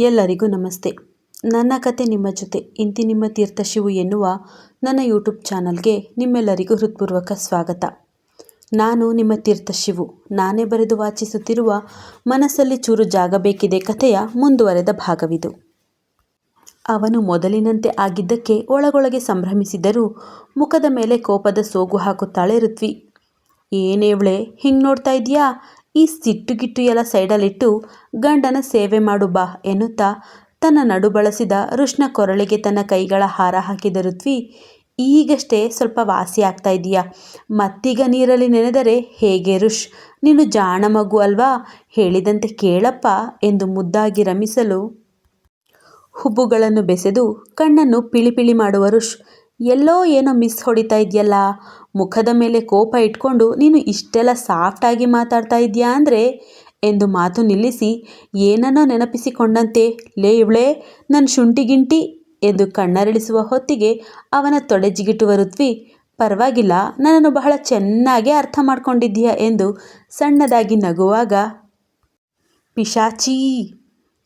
ಎಲ್ಲರಿಗೂ ನಮಸ್ತೆ. ನನ್ನ ಕತೆ ನಿಮ್ಮ ಜೊತೆ, ಇಂತಿ ನಿಮ್ಮ ತೀರ್ಥಶಿವು ಎನ್ನುವ ನನ್ನ ಯೂಟ್ಯೂಬ್ ಚಾನಲ್ಗೆ ನಿಮ್ಮೆಲ್ಲರಿಗೂ ಹೃತ್ಪೂರ್ವಕ ಸ್ವಾಗತ. ನಾನು ನಿಮ್ಮ ತೀರ್ಥಶಿವು ನಾನೇ ಬರೆದು ವಾಚಿಸುತ್ತಿರುವ ಮನಸ್ಸಲ್ಲಿ ಚೂರು ಜಾಗ ಬೇಕಿದೆ ಕಥೆಯ ಮುಂದುವರೆದ ಭಾಗವಿದು. ಅವನು ಮೊದಲಿನಂತೆ ಆಗಿದ್ದಕ್ಕೆ ಒಳಗೊಳಗೆ ಸಂಭ್ರಮಿಸಿದರೂ ಮುಖದ ಮೇಲೆ ಕೋಪದ ಸೋಗು ಹಾಕುತ್ತಾಳೆ ಋತ್ವಿ. ಏನೇವ್ಳೆ ಹಿಂಗೆ ನೋಡ್ತಾ ಇದೆಯಾ ಈ ಸಿಟ್ಟು ಗಿಟ್ಟು ಎಲ್ಲ ಸೈಡಲ್ಲಿಟ್ಟು, ಗಂಡನ ಸೇವೆ ಮಾಡು ಬಾ ಎನ್ನುತ್ತಾ ತನ್ನ ನಡು ಬಳಸಿದ ಋಷ್ಣ ಕೊರಳಿಗೆ ತನ್ನ ಕೈಗಳ ಹಾರ ಹಾಕಿದ ಋತ್ವಿ, ಈಗಷ್ಟೇ ಸ್ವಲ್ಪ ವಾಸಿ ಆಗ್ತಾ ಇದೆಯಾ ಮತ್ತೀಗ ನೀರಲ್ಲಿ ನೆನೆದರೆ ಹೇಗೆ ರುಷ್ ನೀನು ಜಾಣ ಮಗು ಅಲ್ವಾ? ಹೇಳಿದಂತೆ ಕೇಳಪ್ಪ ಎಂದು ಮುದ್ದಾಗಿ ರಮಿಸಲು ಹುಬ್ಬುಗಳನ್ನು ಬೆಸೆದು ಕಣ್ಣನ್ನು ಪಿಳಿಪಿಳಿ ಮಾಡುವ ಋಷ್ ಎಲ್ಲೋ ಏನೋ ಮಿಸ್ ಹೊಡಿತಾ ಇದೆಯಲ್ಲ? ಮುಖದ ಮೇಲೆ ಕೋಪ ಇಟ್ಕೊಂಡು ನೀನು ಇಷ್ಟೆಲ್ಲ ಸಾಫ್ಟಾಗಿ ಮಾತಾಡ್ತಾ ಇದೆಯಾ ಅಂದರೆ? ಎಂದು ಮಾತು ನಿಲ್ಲಿಸಿ, ಏನನ್ನೋ ನೆನಪಿಸಿಕೊಂಡಂತೆ, ಲೇ ಇವಳೆ ನನ್ನ ಶುಂಠಿಗಿಂಟಿ ಎಂದು ಕಣ್ಣರಳಿಸುವ ಹೊತ್ತಿಗೆ ಅವನ ತೊಡೆ ಜಿಗಿಟುವ ಋತ್ವಿ, ಪರವಾಗಿಲ್ಲ, ನನ್ನನ್ನು ಬಹಳ ಚೆನ್ನಾಗೇ ಅರ್ಥ ಮಾಡ್ಕೊಂಡಿದ್ದೀಯ? ಎಂದು ಸಣ್ಣದಾಗಿ ನಗುವಾಗ, ಪಿಶಾಚಿ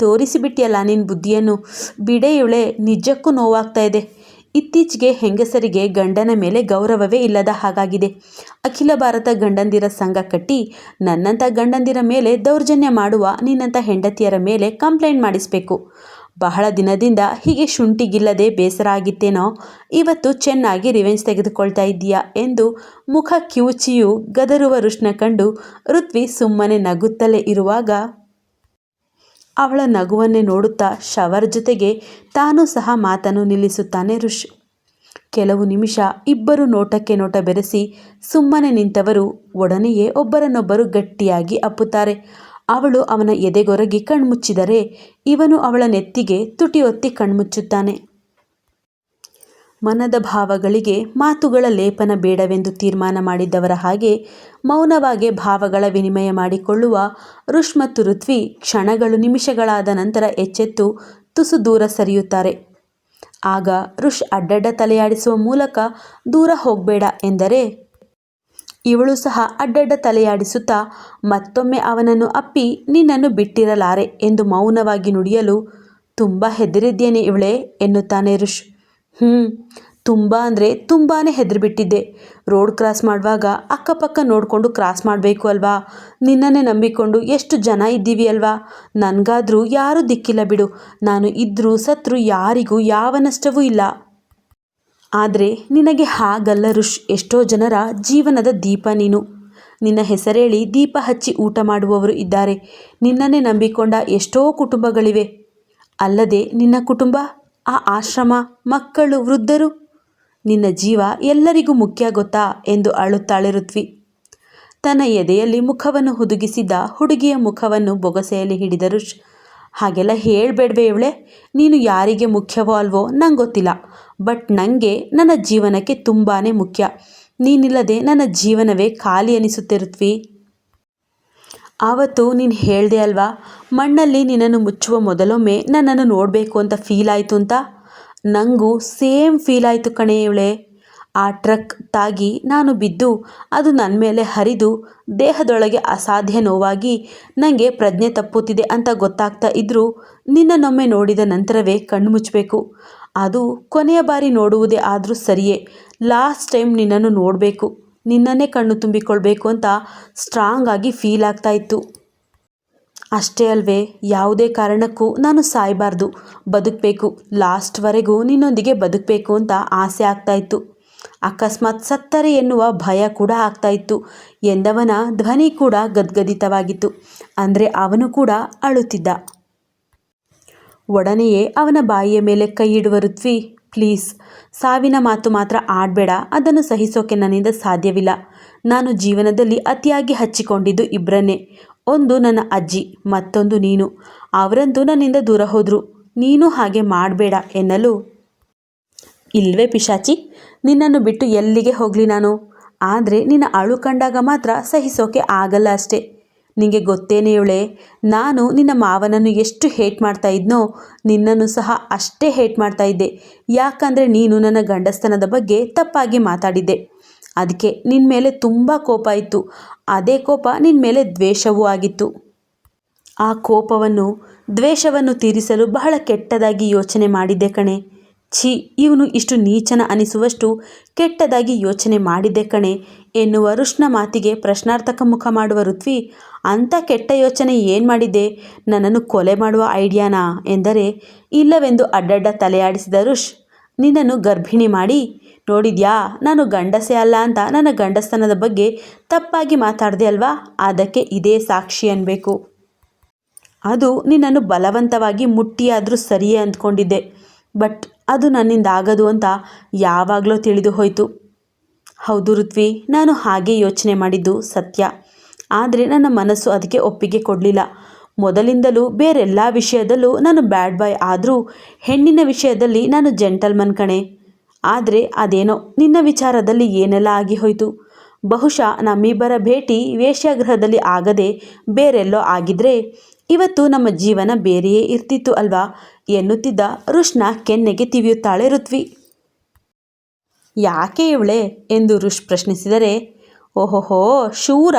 ತೋರಿಸಿಬಿಟ್ಟಿಯಲ್ಲ ನಿನ್ನ ಬುದ್ಧಿಯನ್ನು. ಬಿಡೆ ಇವಳೆ, ನಿಜಕ್ಕೂ ನೋವಾಗ್ತಾ ಇದೆ. ಇತ್ತೀಚೆಗೆ ಹೆಂಗಸರಿಗೆ ಗಂಡನ ಮೇಲೆ ಗೌರವವೇ ಇಲ್ಲದ ಹಾಗಾಗಿದೆ. ಅಖಿಲ ಭಾರತ ಗಂಡಂದಿರ ಸಂಘ ಕಟ್ಟಿ, ನನ್ನಂಥ ಗಂಡಂದಿರ ಮೇಲೆ ದೌರ್ಜನ್ಯ ಮಾಡುವ ನಿನ್ನಂಥ ಹೆಂಡತಿಯರ ಮೇಲೆ ಕಂಪ್ಲೇಂಟ್ ಮಾಡಿಸಬೇಕು. ಬಹಳ ದಿನದಿಂದ ಹೀಗೆ ಶುಂಠಿಗಿಲ್ಲದೆ ಬೇಸರ ಆಗಿತ್ತೇನೋ, ಇವತ್ತು ಚೆನ್ನಾಗಿ ರಿವೆಂಜ್ ತೆಗೆದುಕೊಳ್ತಾ ಇದ್ದೀಯಾ ಎಂದು ಮುಖ ಕಿವುಚಿಯು ಗದರುವ ರುಷ್ಣ ಕಂಡು ಋತ್ವಿ ಸುಮ್ಮನೆ ನಗುತ್ತಲೇ ಇರುವಾಗ ಅವಳ ನಗುವನ್ನೇ ನೋಡುತ್ತಾ ಶವರ್ ಜೊತೆಗೆ ತಾನೂ ಸಹ ಮಾತನ್ನು ನಿಲ್ಲಿಸುತ್ತಾನೆ ಋಷ್. ಕೆಲವು ನಿಮಿಷ ಇಬ್ಬರು ನೋಟಕ್ಕೆ ನೋಟ ಬೆರೆಸಿ ಸುಮ್ಮನೆ ನಿಂತವರು ಒಡನೆಯೇ ಒಬ್ಬರನ್ನೊಬ್ಬರು ಗಟ್ಟಿಯಾಗಿ ಅಪ್ಪುತ್ತಾರೆ. ಅವಳು ಅವನ ಎದೆಗೊರಗಿ ಕಣ್ಮುಚ್ಚಿದರೆ ಇವನು ಅವಳ ನೆತ್ತಿಗೆ ತುಟಿ ಒತ್ತಿ ಕಣ್ಮುಚ್ಚುತ್ತಾನೆ. ಮನದ ಭಾವಗಳಿಗೆ ಮಾತುಗಳ ಲೇಪನ ಬೇಡವೆಂದು ತೀರ್ಮಾನ ಮಾಡಿದ್ದವರ ಹಾಗೆ ಮೌನವಾಗಿ ಭಾವಗಳ ವಿನಿಮಯ ಮಾಡಿಕೊಳ್ಳುವ ಋಷ್ ಮತ್ತು ಋತ್ವಿ ಕ್ಷಣಗಳು ನಿಮಿಷಗಳಾದ ನಂತರ ಎಚ್ಚೆತ್ತು ತುಸು ದೂರ ಸರಿಯುತ್ತಾರೆ. ಆಗ ಋಷ್ ಅಡ್ಡಡ್ಡ ತಲೆಯಾಡಿಸುವ ಮೂಲಕ ದೂರ ಹೋಗಬೇಡ ಎಂದರೆ ಇವಳು ಸಹ ಅಡ್ಡಡ್ಡ ತಲೆಯಾಡಿಸುತ್ತಾ ಮತ್ತೊಮ್ಮೆ ಅವನನ್ನು ಅಪ್ಪಿ, ನಿನ್ನನ್ನು ಬಿಟ್ಟಿರಲಾರೆ ಎಂದು ಮೌನವಾಗಿ ನುಡಿಯಲು, ತುಂಬ ಹೆದರಿದ್ದೇನೆ ಇವಳೇ ಎನ್ನುತ್ತಾನೆ ಋಷ್ ಹ್ಞೂ ತುಂಬ ಅಂದರೆ ತುಂಬಾ ಹೆದರಿಬಿಟ್ಟಿದ್ದೆ. ರೋಡ್ ಕ್ರಾಸ್ ಮಾಡುವಾಗ ಅಕ್ಕಪಕ್ಕ ನೋಡಿಕೊಂಡು ಕ್ರಾಸ್ ಮಾಡಬೇಕು ಅಲ್ವಾ? ನಿನ್ನನ್ನೇ ನಂಬಿಕೊಂಡು ಎಷ್ಟು ಜನ ಇದ್ದೀವಿ ಅಲ್ವಾ? ನನಗಾದರೂ ಯಾರೂ ದಿಕ್ಕಿಲ್ಲ ಬಿಡು. ನಾನು ಇದ್ದರೂ ಸತ್ರು ಯಾರಿಗೂ ಯಾವ ನಷ್ಟವೂ ಇಲ್ಲ. ಆದರೆ ನಿನಗೆ ಹಾಗಲ್ಲ ಋಷ್, ಎಷ್ಟೋ ಜನರ ಜೀವನದ ದೀಪ ನೀನು. ನಿನ್ನ ಹೆಸರೇಳಿ ದೀಪ ಹಚ್ಚಿ ಊಟ ಮಾಡುವವರು ಇದ್ದಾರೆ. ನಿನ್ನನ್ನೇ ನಂಬಿಕೊಂಡ ಎಷ್ಟೋ ಕುಟುಂಬಗಳಿವೆ. ಅಲ್ಲದೆ ನಿನ್ನ ಕುಟುಂಬ? ಆ ಆಶ್ರಮ ಮಕ್ಕಳು ವೃದ್ಧರು. ನಿನ್ನ ಜೀವ ಎಲ್ಲರಿಗೂ ಮುಖ್ಯ ಗೊತ್ತಾ ಎಂದು ಅಳುತ್ತಾಳೆ ಋತ್ವಿ. ತನ್ನ ಎದೆಯಲ್ಲಿ ಮುಖವನ್ನು ಹುದುಗಿಸಿದ್ದ ಹುಡುಗಿಯ ಮುಖವನ್ನು ಬೊಗಸೆಯಲ್ಲಿ ಹಿಡಿದರು ಹಾಗೆಲ್ಲ ಹೇಳಬೇಡ್ವೆ ಇವಳೆ. ನೀನು ಯಾರಿಗೆ ಮುಖ್ಯವೋ ಅಲ್ವೋ ನಂಗೆ ಗೊತ್ತಿಲ್ಲ ಬಟ್ ನನಗೆ ನನ್ನ ಜೀವನಕ್ಕೆ ತುಂಬಾ ಮುಖ್ಯ. ನೀನಿಲ್ಲದೆ ನನ್ನ ಜೀವನವೇ ಖಾಲಿ ಅನಿಸುತ್ತೆ ಋತ್ವಿ. ಆವತ್ತು ನೀನು ಹೇಳಿದೆ ಅಲ್ವಾ, ಮಣ್ಣಲ್ಲಿ ನಿನ್ನನ್ನು ಮುಚ್ಚುವ ಮೊದಲೊಮ್ಮೆ ನನ್ನನ್ನು ನೋಡಬೇಕು ಅಂತ ಫೀಲ್ ಆಯಿತು ಅಂತ? ನನಗೂ ಸೇಮ್ ಫೀಲ್ ಆಯಿತು ಕಣೆ ಇವಳೆ. ಆ ಟ್ರಕ್ ತಾಗಿ ನಾನು ಬಿದ್ದು ಅದು ನನ್ನ ಮೇಲೆ ಹರಿದು ದೇಹದೊಳಗೆ ಅಸಾಧ್ಯ ನೋವಾಗಿ ನನಗೆ ಪ್ರಜ್ಞೆ ತಪ್ಪುತ್ತಿದೆ ಅಂತ ಗೊತ್ತಾಗ್ತಾ ಇದ್ದರೂ ನಿನ್ನನ್ನೊಮ್ಮೆ ನೋಡಿದ ನಂತರವೇ ಕಣ್ಣು ಮುಚ್ಚಬೇಕು. ಅದು ಕೊನೆಯ ಬಾರಿ ನೋಡುವುದೇ ಆದರೂ ಸರಿಯೇ ಲಾಸ್ಟ್ ಟೈಮ್ ನಿನ್ನನ್ನು ನೋಡಬೇಕು. ನಿನ್ನನ್ನೇ ಕಣ್ಣು ತುಂಬಿಕೊಳ್ಬೇಕು ಅಂತ ಸ್ಟ್ರಾಂಗ್ ಆಗಿ ಫೀಲ್ ಆಗ್ತಾ ಇತ್ತು. ಅಷ್ಟೇ ಅಲ್ವೇ, ಯಾವುದೇ ಕಾರಣಕ್ಕೂ ನಾನು ಸಾಯಬಾರ್ದು. ಬದುಕಬೇಕು. ಲಾಸ್ಟ್ವರೆಗೂ ನಿನ್ನೊಂದಿಗೆ ಬದುಕಬೇಕು ಅಂತ ಆಸೆ ಆಗ್ತಾ ಇತ್ತು. ಅಕಸ್ಮಾತ್ ಸತ್ತರೆ ಎನ್ನುವ ಭಯ ಕೂಡ ಆಗ್ತಾ ಇತ್ತು. ಎಂದವನ ಧ್ವನಿ ಕೂಡ ಗದ್ಗದಿತವಾಗಿತ್ತು. ಅಂದರೆ ಅವನು ಕೂಡ ಅಳುತ್ತಿದ್ದ. ಒಡನೆಯೇ ಅವನ ಬಾಯಿಯ ಮೇಲೆ ಕೈ ಋತ್ವಿ ಪ್ಲೀಸ್, ಸಾವಿನ ಮಾತು ಮಾತ್ರ ಆಡಬೇಡ, ಅದನ್ನು ಸಹಿಸೋಕೆ ನನ್ನಿಂದ ಸಾಧ್ಯವಿಲ್ಲ. ನಾನು ಜೀವನದಲ್ಲಿ ಅತಿಯಾಗಿ ಹಚ್ಚಿಕೊಂಡಿದ್ದು ಇಬ್ಬರನ್ನೇ ಒಂದು ನನ್ನ ಅಜ್ಜಿ, ಮತ್ತೊಂದು ನೀನು. ಅವರಂತೂ ನನ್ನಿಂದ ದೂರ ಹೋದರು. ನೀನು ಹಾಗೆ ಮಾಡಬೇಡ ಎನ್ನಲು. ಇಲ್ವೇ ಪಿಶಾಚಿ, ನಿನ್ನನ್ನು ಬಿಟ್ಟು ಎಲ್ಲಿಗೆ ಹೋಗಲಿ ನಾನು? ಆದರೆ ನಿನ್ನ ಅಳು ಕಂಡಾಗ ಮಾತ್ರ ಸಹಿಸೋಕೆ ಆಗಲ್ಲ ಅಷ್ಟೇ. ನಿನಗೆ ಗೊತ್ತೇನೆ ಇವಳೆ, ನಾನು ನಿನ್ನ ಮಾವನನ್ನು ಎಷ್ಟು ಹೇಟ್ ಮಾಡ್ತಾ ಇದ್ನೋ, ನಿನ್ನನ್ನು ಸಹ ಅಷ್ಟೇ ಹೇಟ್ ಮಾಡ್ತಾ ಇದ್ದೆ. ಯಾಕಂದರೆ ನೀನು ನನ್ನ ಗಂಡಸ್ತನದ ಬಗ್ಗೆ ತಪ್ಪಾಗಿ ಮಾತಾಡಿದ್ದೆ. ಅದಕ್ಕೆ ನಿನ್ನ ಮೇಲೆ ತುಂಬ ಕೋಪ ಇತ್ತು. ಅದೇ ಕೋಪ ನಿನ್ನ ಮೇಲೆ ದ್ವೇಷವೂ ಆಗಿತ್ತು. ಆ ಕೋಪವನ್ನು, ದ್ವೇಷವನ್ನು ತೀರಿಸಲು ಬಹಳ ಕೆಟ್ಟದಾಗಿ ಯೋಚನೆ ಮಾಡಿದ್ದೆ ಕಣೆ. ಛೀ, ಇವನು ಇಷ್ಟು ನೀಚನ ಅನಿಸುವಷ್ಟು ಕೆಟ್ಟದಾಗಿ ಯೋಚನೆ ಮಾಡಿದ್ದೆ ಕಣೆ ಎನ್ನುವ ರುಷ್ಣ ಮಾತಿಗೆ ಪ್ರಶ್ನಾರ್ಥಕ ಮುಖ ಮಾಡುವ ಋತ್ವಿ, ಅಂಥ ಕೆಟ್ಟ ಯೋಚನೆ ಏನು ಮಾಡಿದ್ದೆ ನನ್ನನ್ನು ಕೊಲೆ ಮಾಡುವ ಐಡಿಯಾನಾ? ಎಂದರೆ, ಇಲ್ಲವೆಂದು ಅಡ್ಡಡ್ಡ ತಲೆಯಾಡಿಸಿದ ರುಷ್, ನಿನ್ನನ್ನು ಗರ್ಭಿಣಿ ಮಾಡಿ, ನೋಡಿದ್ಯಾ, ನಾನು ಗಂಡಸೇ ಅಲ್ಲ ಅಂತ ನನ್ನ ಗಂಡಸ್ತನದ ಬಗ್ಗೆ ತಪ್ಪಾಗಿ ಮಾತಾಡಿದೆ ಅಲ್ವಾ? ಅದಕ್ಕೆ ಇದೇ ಸಾಕ್ಷಿ ಅನ್ಬೇಕು. ಅದು ನಿನ್ನನ್ನು ಬಲವಂತವಾಗಿ ಮುಟ್ಟಿಯಾದರೂ ಸರಿಯೇ ಅಂದ್ಕೊಂಡಿದ್ದೆ. ಬಟ್ ಅದು ನನ್ನಿಂದ ಆಗದು ಅಂತ ಯಾವಾಗಲೂ ತಿಳಿದು ಹೋಯಿತು. ಹೌದು ಋತ್ವಿ, ನಾನು ಹಾಗೆ ಯೋಚನೆ ಮಾಡಿದ್ದು ಸತ್ಯ. ಆದರೆ ನನ್ನ ಮನಸ್ಸು ಅದಕ್ಕೆ ಒಪ್ಪಿಗೆ ಕೊಡಲಿಲ್ಲ. ಮೊದಲಿಂದಲೂ ಬೇರೆಲ್ಲ ವಿಷಯದಲ್ಲೂ ನಾನು ಬ್ಯಾಡ್ ಬಾಯ್ ಆದರೂ ಹೆಣ್ಣಿನ ವಿಷಯದಲ್ಲಿ ನಾನು ಜೆಂಟಲ್ಮನ್ ಕಣೆ. ಆದರೆ ಅದೇನೋ ನಿನ್ನ ವಿಚಾರದಲ್ಲಿ ಏನೆಲ್ಲ ಆಗಿ ಹೋಯಿತು. ಬಹುಶಃ ನಮ್ಮಿಬ್ಬರ ಭೇಟಿ ವೇಶ್ಯಾಗೃಹದಲ್ಲಿ ಆಗದೆ ಬೇರೆಲ್ಲೋ ಆಗಿದ್ರೆ ಇವತ್ತು ನಮ್ಮ ಜೀವನ ಬೇರೆಯೇ ಇರ್ತಿತ್ತು ಅಲ್ವಾ? ಎನ್ನುತ್ತಿದ್ದ ರುಷ್ನ ಕೆನ್ನೆಗೆ ತಿವಿಯುತ್ತಾಳೆ ಋತ್ವಿ. ಯಾಕೆ ಇವಳೆ ಎಂದು ಋಷ್ ಪ್ರಶ್ನಿಸಿದರೆ, ಓಹೋಹೋ, ಶೂರ?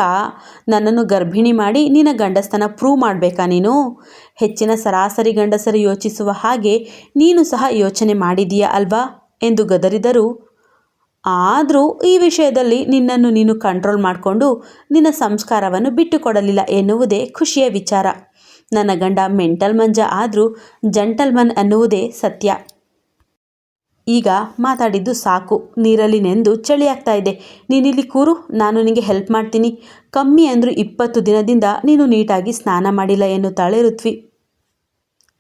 ನನ್ನನ್ನು ಗರ್ಭಿಣಿ ಮಾಡಿ ನಿನ್ನ ಗಂಡಸ್ತನ ಪ್ರೂವ್ ಮಾಡಬೇಕಾ ನೀನು? ಹೆಚ್ಚಿನ ಸರಾಸರಿ ಗಂಡಸರು ಯೋಚಿಸುವ ಹಾಗೆ ನೀನು ಸಹ ಯೋಚನೆ ಮಾಡಿದೀಯ ಅಲ್ವಾ? ಎಂದು ಗದರಿದರು ಆದರೂ ಈ ವಿಷಯದಲ್ಲಿ ನಿನ್ನನ್ನು ನೀನು ಕಂಟ್ರೋಲ್ ಮಾಡಿಕೊಂಡು ನಿನ್ನ ಸಂಸ್ಕಾರವನ್ನು ಬಿಟ್ಟುಕೊಡಲಿಲ್ಲ ಎನ್ನುವುದೇ ಖುಷಿಯ ವಿಚಾರ. ನನ್ನ ಗಂಡ ಮೆಂಟಲ್ ಮಂಜ ಆದರೂ ಜಂಟಲ್ಮನ್ ಅನ್ನುವುದೇ ಸತ್ಯ. ಈಗ ಮಾತಾಡಿದ್ದು ಸಾಕು. ನೀರಲ್ಲಿ ನೆಂದು ಚಳಿ ಆಗ್ತಾ ಇದೆ. ನೀನಿಲ್ಲಿ ಕೂರು. ನಾನು ನಿನಗೆ ಹೆಲ್ಪ್ ಮಾಡ್ತೀನಿ. ಕಮ್ಮಿ ಅಂದರೂ ಇಪ್ಪತ್ತು ದಿನದಿಂದ ನೀನು ನೀಟಾಗಿ ಸ್ನಾನ ಮಾಡಿಲ್ಲ ಎನ್ನುತ್ತಾಳೆ ಋತ್ವಿ.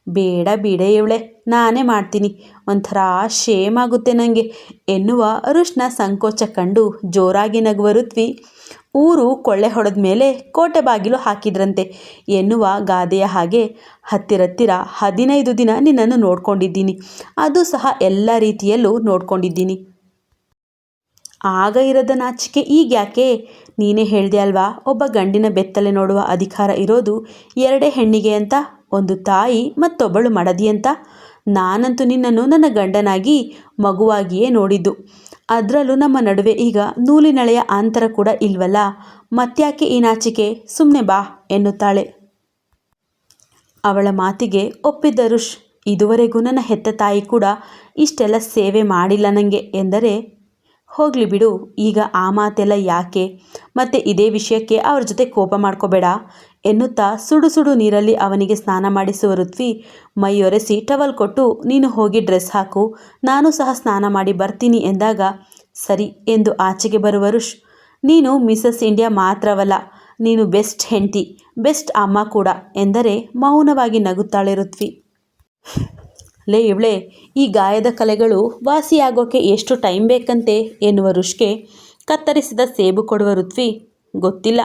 ಬೇಡ ಬಿಡೆ ಇವಳೆ, ನಾನೇ ಮಾಡ್ತೀನಿ. ಒಂಥರ ಶೇಮ್ ಆಗುತ್ತೆ ನನಗೆ ಎನ್ನುವ ಅರುಷ್ನ ಸಂಕೋಚ ಕಂಡು ಜೋರಾಗಿ ನಗುವ ಋತ್ವಿ ಊರು ಕೊಳ್ಳೆ ಹೊಡೆದ ಮೇಲೆ ಕೋಟೆ ಬಾಗಿಲು ಹಾಕಿದ್ರಂತೆ ಎನ್ನುವ ಗಾದೆಯ ಹಾಗೆ ಹತ್ತಿರತ್ತಿರ ಹದಿನೈದು ದಿನ ನಿನ್ನನ್ನು ನೋಡ್ಕೊಂಡಿದ್ದೀನಿ. ಅದು ಸಹ ಎಲ್ಲ ರೀತಿಯಲ್ಲೂ ನೋಡ್ಕೊಂಡಿದ್ದೀನಿ. ಆಗ ಇರದ ನಾಚಿಕೆ ಈಗ ಯಾಕೆ ನೀನೇ ಹೇಳಿದೆ ಅಲ್ವಾ, ಒಬ್ಬ ಗಂಡಿನ ಬೆತ್ತಲೆ ನೋಡುವ ಅಧಿಕಾರ ಇರೋದು ಎರಡೇ ಹೆಣ್ಣಿಗೆ ಅಂತ? ಒಂದು ತಾಯಿ ಮತ್ತೊಬ್ಬಳು ಮಡದಿಯಂತ ನಾನಂತೂ ನಿನ್ನನ್ನು ನನ್ನ ಗಂಡನಾಗಿ, ಮಗುವಾಗಿಯೇ ನೋಡಿದ್ದು. ಅದರಲ್ಲೂ ನಮ್ಮ ನಡುವೆ ಈಗ ನೂಲಿನಳೆಯ ಅಂತರ ಕೂಡ ಇಲ್ವಲ್ಲ? ಮತ್ತ್ಯಾಕೆ ಈ ನಾಚಿಕೆ ಸುಮ್ಮನೆ ಬಾ, ಎನ್ನುತ್ತಾಳೆ. ಅವಳ ಮಾತಿಗೆ ಒಪ್ಪಿದ್ದ ರುಷ್ ಇದುವರೆಗೂ ನನ್ನ ಹೆತ್ತ ತಾಯಿ ಕೂಡ ಇಷ್ಟೆಲ್ಲ ಸೇವೆ ಮಾಡಿಲ್ಲ ನನಗೆ ಎಂದರೆ, ಹೋಗಲಿ ಬಿಡು, ಈಗ ಆ ಮಾತೆಲ್ಲ ಯಾಕೆ? ಮತ್ತೆ ಇದೇ ವಿಷಯಕ್ಕೆ ಅವ್ರ ಜೊತೆ ಕೋಪ ಮಾಡ್ಕೋಬೇಡ. ಎನ್ನುತ್ತಾ ಸುಡು ಸುಡು ನೀರಲ್ಲಿ ಅವನಿಗೆ ಸ್ನಾನ ಮಾಡಿಸುವ ಋತ್ವಿ, ಮೈಯೊರೆಸಿ ಟವಲ್ ಕೊಟ್ಟು, ನೀನು ಹೋಗಿ ಡ್ರೆಸ್ ಹಾಕು, ನಾನು ಸಹ ಸ್ನಾನ ಮಾಡಿ ಬರ್ತೀನಿ ಎಂದಾಗ, ಸರಿ ಎಂದು ಆಚೆಗೆ ಬರುವ ರುಷ್ ನೀನು ಮಿಸಸ್ ಇಂಡಿಯಾ ಮಾತ್ರವಲ್ಲ, ನೀನು ಬೆಸ್ಟ್ ಹೆಂಡತಿ, ಬೆಸ್ಟ್ ಅಮ್ಮ ಕೂಡ ಎಂದರೆ ಮೌನವಾಗಿ ನಗುತ್ತಾಳೆ ಋತ್ವಿ. ಲೇ ಇವಳೆ, ಈ ಗಾಯದ ಕಲೆಗಳು ವಾಸಿಯಾಗೋಕೆ ಎಷ್ಟು ಟೈಮ್ ಬೇಕಂತೆ ಎನ್ನುವ ರುಷ್ಗೆ ಕತ್ತರಿಸಿದ ಸೇಬು ಕೊಡುವ ಋತ್ವಿ ಗೊತ್ತಿಲ್ಲ.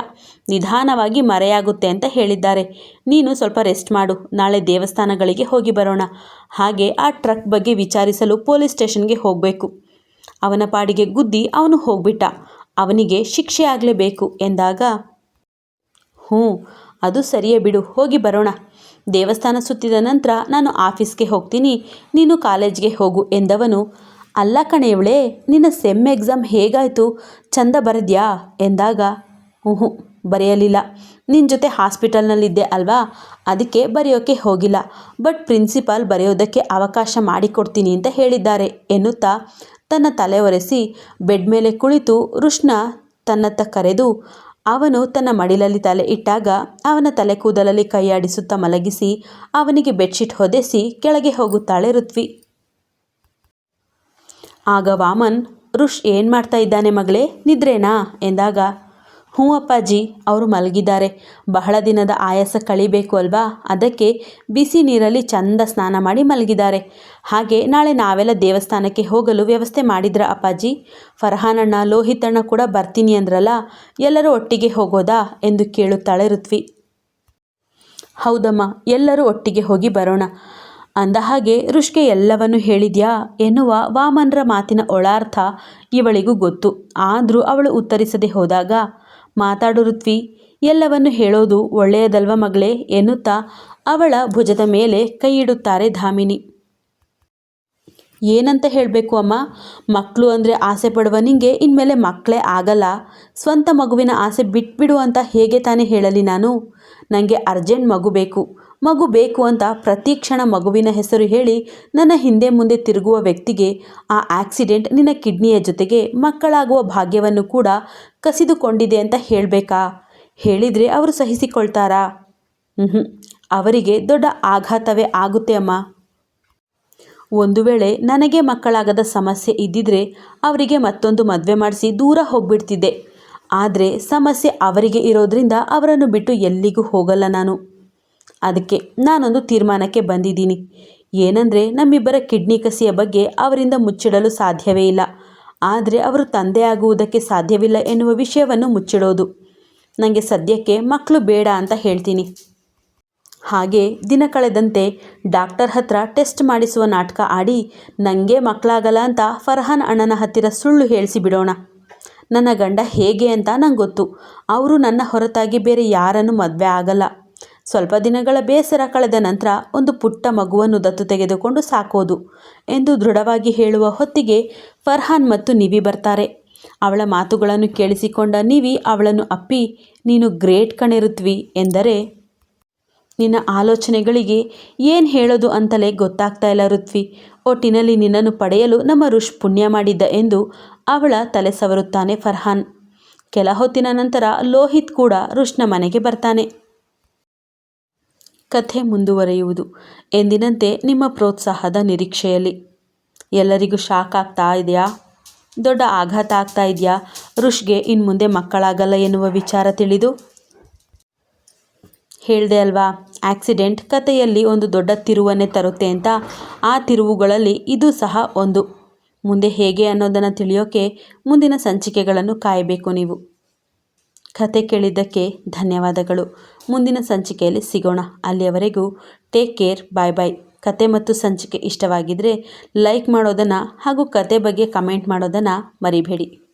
ನಿಧಾನವಾಗಿ ಮರೆಯಾಗುತ್ತೆ ಅಂತ ಹೇಳಿದ್ದಾರೆ. ನೀನು ಸ್ವಲ್ಪ ರೆಸ್ಟ್ ಮಾಡು. ನಾಳೆ ದೇವಸ್ಥಾನಗಳಿಗೆ ಹೋಗಿ ಬರೋಣ. ಹಾಗೆ ಆ ಟ್ರಕ್ ಬಗ್ಗೆ ವಿಚಾರಿಸಲು ಪೊಲೀಸ್ ಸ್ಟೇಷನ್ಗೆ ಹೋಗಬೇಕು. ಅವನ ಪಾಡಿಗೆ ಗುದ್ದಿ ಅವನು ಹೋಗ್ಬಿಟ್ಟ. ಅವನಿಗೆ ಶಿಕ್ಷೆ ಆಗಲೇಬೇಕು ಎಂದಾಗ, ಹ್ಞೂ, ಅದು ಸರಿಯೇ ಬಿಡು, ಹೋಗಿ ಬರೋಣ. ದೇವಸ್ಥಾನ ಸುತ್ತಿದ ನಂತರ ನಾನು ಆಫೀಸ್ಗೆ ಹೋಗ್ತೀನಿ, ನೀನು ಕಾಲೇಜ್ಗೆ ಹೋಗು ಎಂದವನು, ಅಲ್ಲ ಕಣೆಯವಳೆ, ನಿನ್ನ ಸೆಮ್ ಎಕ್ಸಾಮ್ ಹೇಗಾಯಿತು? ಚಂದ ಬರೆದ್ಯಾ? ಎಂದಾಗ ಹ್ಞೂ ಬರೆಯಲಿಲ್ಲ. ನಿನ್ನ ಜೊತೆ ಹಾಸ್ಪಿಟಲ್ನಲ್ಲಿದ್ದೆ ಅಲ್ವಾ? ಅದಕ್ಕೆ ಬರೆಯೋಕ್ಕೆ ಹೋಗಿಲ್ಲ. ಬಟ್ ಪ್ರಿನ್ಸಿಪಾಲ್ ಬರೆಯೋದಕ್ಕೆ ಅವಕಾಶ ಮಾಡಿಕೊಡ್ತೀನಿ ಅಂತ ಹೇಳಿದ್ದಾರೆ ಎನ್ನುತ್ತಾ ತನ್ನ ತಲೆ ಒರೆಸಿ ಬೆಡ್ ಮೇಲೆ ಕುಳಿತು ರುಷ್ಣ ತನ್ನತ್ತ ಕರೆದು, ಅವನು ತನ್ನ ಮಡಿಲಲ್ಲಿ ತಲೆ ಇಟ್ಟಾಗ ಅವನ ತಲೆ ಕೂದಲಲ್ಲಿ ಕೈಯಾಡಿಸುತ್ತಾ ಮಲಗಿಸಿ ಅವನಿಗೆ ಬೆಡ್ಶೀಟ್ ಹೊದೆಸಿ ಕೆಳಗೆ ಹೋಗುತ್ತಾಳೆ ಋತ್ವಿ. ಆಗ ವಾಮನ್, ಋಷ್, ಏನು ಮಾಡ್ತಾ ಇದ್ದಾನೆ ಮಗಳೇ? ನಿದ್ರೇನಾ? ಎಂದಾಗ ಹ್ಞೂ ಅಪ್ಪಾಜಿ, ಅವರು ಮಲಗಿದ್ದಾರೆ. ಬಹಳ ದಿನದ ಆಯಾಸ ಕಳಿಬೇಕು ಅಲ್ವಾ? ಅದಕ್ಕೆ ಬಿಸಿ ನೀರಲ್ಲಿ ಚಂದ ಸ್ನಾನ ಮಾಡಿ ಮಲಗಿದ್ದಾರೆ. ಹಾಗೆ ನಾಳೆ ನಾವೆಲ್ಲ ದೇವಸ್ಥಾನಕ್ಕೆ ಹೋಗಲು ವ್ಯವಸ್ಥೆ ಮಾಡಿದ್ರ ಅಪ್ಪಾಜಿ? ಫರ್ಹಾನಣ್ಣ ಲೋಹಿತಣ್ಣ ಕೂಡ ಬರ್ತೀನಿ ಅಂದ್ರಲ್ಲ, ಎಲ್ಲರೂ ಒಟ್ಟಿಗೆ ಹೋಗೋದಾ ಎಂದು ಕೇಳುತ್ತಾಳೆ ಋತ್ವಿ. ಹೌದಮ್ಮ, ಎಲ್ಲರೂ ಒಟ್ಟಿಗೆ ಹೋಗಿ ಬರೋಣ. ಅಂದ ಹಾಗೆ ಋಷ್ಗೆ ಎಲ್ಲವನ್ನು ಹೇಳಿದ್ಯಾ? ಎನ್ನುವ ವಾಮನರ ಮಾತಿನ ಒಳಾರ್ಥ ಇವಳಿಗೂ ಗೊತ್ತು. ಆದರೂ ಅವಳು ಉತ್ತರಿಸದೆ ಹೋದಾಗ ಮಾತಾಡು ಋತ್ವಿ, ಎಲ್ಲವನ್ನು ಹೇಳೋದು ಒಳ್ಳೆಯದಲ್ವ ಮಗಳೇ ಎನ್ನುತ್ತಾ ಅವಳ ಭುಜದ ಮೇಲೆ ಕೈಯಿಡುತ್ತಾರೆ ಧಾಮಿನಿ. ಏನಂತ ಹೇಳಬೇಕು ಅಮ್ಮ? ಮಕ್ಕಳು ಅಂದರೆ ಆಸೆ ಪಡುವ ನಿಂಗೆ, ಇನ್ಮೇಲೆ ಮಕ್ಕಳೇ ಆಗಲ್ಲ. ಸ್ವಂತ ಮಗುವಿನ ಆಸೆ ಬಿಟ್ಬಿಡು ಅಂತ ಹೇಗೆ ತಾನೇ ಹೇಳಲಿ ನಾನು? ನನಗೆ ಅರ್ಜೆಂಟ್ ಮಗು ಬೇಕು. ಮಗು ಬೇಕು ಅಂತ ಪ್ರತಿ ಕ್ಷಣ ಮಗುವಿನ ಹೆಸರು ಹೇಳಿ ನನ್ನ ಹಿಂದೆ ಮುಂದೆ ತಿರುಗುವ ವ್ಯಕ್ತಿಗೆ ಆ ಆಕ್ಸಿಡೆಂಟ್ ನಿನ್ನ ಕಿಡ್ನಿಯ ಜೊತೆಗೆ ಮಕ್ಕಳಾಗುವ ಭಾಗ್ಯವನ್ನು ಕೂಡ ಕಸಿದುಕೊಂಡಿದೆ ಅಂತ ಹೇಳಬೇಕಾ? ಹೇಳಿದರೆ ಅವರು ಸಹಿಸಿಕೊಳ್ತಾರಾ? ಹ್ಞೂ ಅವರಿಗೆ ದೊಡ್ಡ ಆಘಾತವೇ ಆಗುತ್ತೆ ಅಮ್ಮ. ಒಂದು ವೇಳೆ ನನಗೆ ಮಕ್ಕಳಾಗದ ಸಮಸ್ಯೆ ಇದ್ದಿದ್ರೆ ಅವರಿಗೆ ಮತ್ತೊಂದು ಮದುವೆ ಮಾಡಿಸಿ ದೂರ ಹೋಗ್ಬಿಡ್ತಿದ್ದೆ. ಆದರೆ ಸಮಸ್ಯೆ ಅವರಿಗೆ ಇರೋದ್ರಿಂದ ಅವರನ್ನು ಬಿಟ್ಟು ಎಲ್ಲಿಗೂ ಹೋಗಲ್ಲ ನಾನು. ಅದಕ್ಕೆ ನಾನೊಂದು ತೀರ್ಮಾನಕ್ಕೆ ಬಂದಿದ್ದೀನಿ. ಏನಂದರೆ, ನಮ್ಮಿಬ್ಬರ ಕಿಡ್ನಿ ಕಸಿಯ ಬಗ್ಗೆ ಅವರಿಂದ ಮುಚ್ಚಿಡಲು ಸಾಧ್ಯವೇ ಇಲ್ಲ. ಆದರೆ ಅವರು ತಂದೆ ಆಗುವುದಕ್ಕೆ ಸಾಧ್ಯವಿಲ್ಲ ಎನ್ನುವ ವಿಷಯವನ್ನು ಮುಚ್ಚಿಡೋದು. ನನಗೆ ಸದ್ಯಕ್ಕೆ ಮಕ್ಕಳು ಬೇಡ ಅಂತ ಹೇಳ್ತೀನಿ. ಹಾಗೆ ದಿನ ಕಳೆದಂತೆ ಡಾಕ್ಟರ್ ಹತ್ರ ಟೆಸ್ಟ್ ಮಾಡಿಸುವ ನಾಟಕ ಆಡಿ ನನಗೆ ಮಕ್ಕಳಾಗಲ್ಲ ಅಂತ ಫರ್ಹಾನ್ ಅಣ್ಣನ ಹತ್ತಿರ ಸುಳ್ಳು ಹೇಳಿಸಿ ಬಿಡೋಣ. ನನ್ನ ಗಂಡ ಹೇಗೆ ಅಂತ ನಂಗೆ ಗೊತ್ತು ಅವರು ನನ್ನ ಹೊರತಾಗಿ ಬೇರೆ ಯಾರನ್ನು ಮದುವೆ ಆಗಲ್ಲ. ಸ್ವಲ್ಪ ದಿನಗಳ ಬೇಸರ ಕಳೆದ ನಂತರ ಒಂದು ಪುಟ್ಟ ಮಗುವನ್ನು ದತ್ತು ತೆಗೆದುಕೊಂಡು ಸಾಕೋದು ಎಂದು ದೃಢವಾಗಿ ಹೇಳುವ ಹೊತ್ತಿಗೆ ಫರ್ಹಾನ್ ಮತ್ತು ನಿವಿ ಬರ್ತಾರೆ. ಅವಳ ಮಾತುಗಳನ್ನು ಕೇಳಿಸಿಕೊಂಡ ನಿವಿ ಅವಳನ್ನು ಅಪ್ಪಿ, ನೀನು ಗ್ರೇಟ್ ಕಣಿರುತ್ವಿ ಎಂದರೆ, ನಿನ್ನ ಆಲೋಚನೆಗಳಿಗೆ ಏನು ಹೇಳೋದು ಅಂತಲೇ ಗೊತ್ತಾಗ್ತಾ ಇಲ್ಲ ಋತ್ವಿ. ಒಟ್ಟಿನಲ್ಲಿ ನಿನ್ನನ್ನು ಪಡೆಯಲು ನಮ್ಮ ಋಷ್ ಪುಣ್ಯ ಮಾಡಿದ್ದ ಎಂದು ಅವಳ ತಲೆ ಸವರುತ್ತಾನೆ ಫರ್ಹಾನ್. ಕೆಲ ಹೊತ್ತಿನ ನಂತರ ಲೋಹಿತ್ ಕೂಡ ಋಷ್ನ ಮನೆಗೆ ಬರ್ತಾನೆ. ಕಥೆ ಮುಂದುವರೆಯುವುದು. ಎಂದಿನಂತೆ ನಿಮ್ಮ ಪ್ರೋತ್ಸಾಹದ ನಿರೀಕ್ಷೆಯಲ್ಲಿ. ಎಲ್ಲರಿಗೂ ಶಾಕ್ ಆಗ್ತಾ ಇದೆಯಾ? ದೊಡ್ಡ ಆಘಾತ ಆಗ್ತಾ ಇದೆಯಾ? ಋಷ್ಗೆ ಇನ್ನು ಮುಂದೆ ಮಕ್ಕಳಾಗಲ್ಲ ಎನ್ನುವ ವಿಚಾರ ತಿಳಿದು? ಹೇಳಿದೆ ಅಲ್ವಾ? ಆಕ್ಸಿಡೆಂಟ್ ಕಥೆಯಲ್ಲಿ ಒಂದು ದೊಡ್ಡ ತಿರುವನ್ನೇ ತರುತ್ತೆ ಅಂತ ಆ ತಿರುವುಗಳಲ್ಲಿ ಇದು ಸಹ ಒಂದು. ಮುಂದೆ ಹೇಗೆ ಅನ್ನೋದನ್ನು ತಿಳಿಯೋಕೆ ಮುಂದಿನ ಸಂಚಿಕೆಗಳನ್ನು ಕಾಯಬೇಕು ನೀವು. ಕತೆ ಕೇಳಿದ್ದಕ್ಕೆ ಧನ್ಯವಾದಗಳು. ಮುಂದಿನ ಸಂಚಿಕೆಯಲ್ಲಿ ಸಿಗೋಣ. ಅಲ್ಲಿಯವರೆಗೂ ಟೇಕ್ ಕೇರ್ ಬಾಯ್ ಬಾಯ್ ಕತೆ ಮತ್ತು ಸಂಚಿಕೆ ಇಷ್ಟವಾಗಿದ್ದರೆ ಲೈಕ್ ಮಾಡೋದನ್ನು ಹಾಗೂ ಕತೆ ಬಗ್ಗೆ ಕಮೆಂಟ್ ಮಾಡೋದನ್ನು ಮರಿಬೇಡಿ.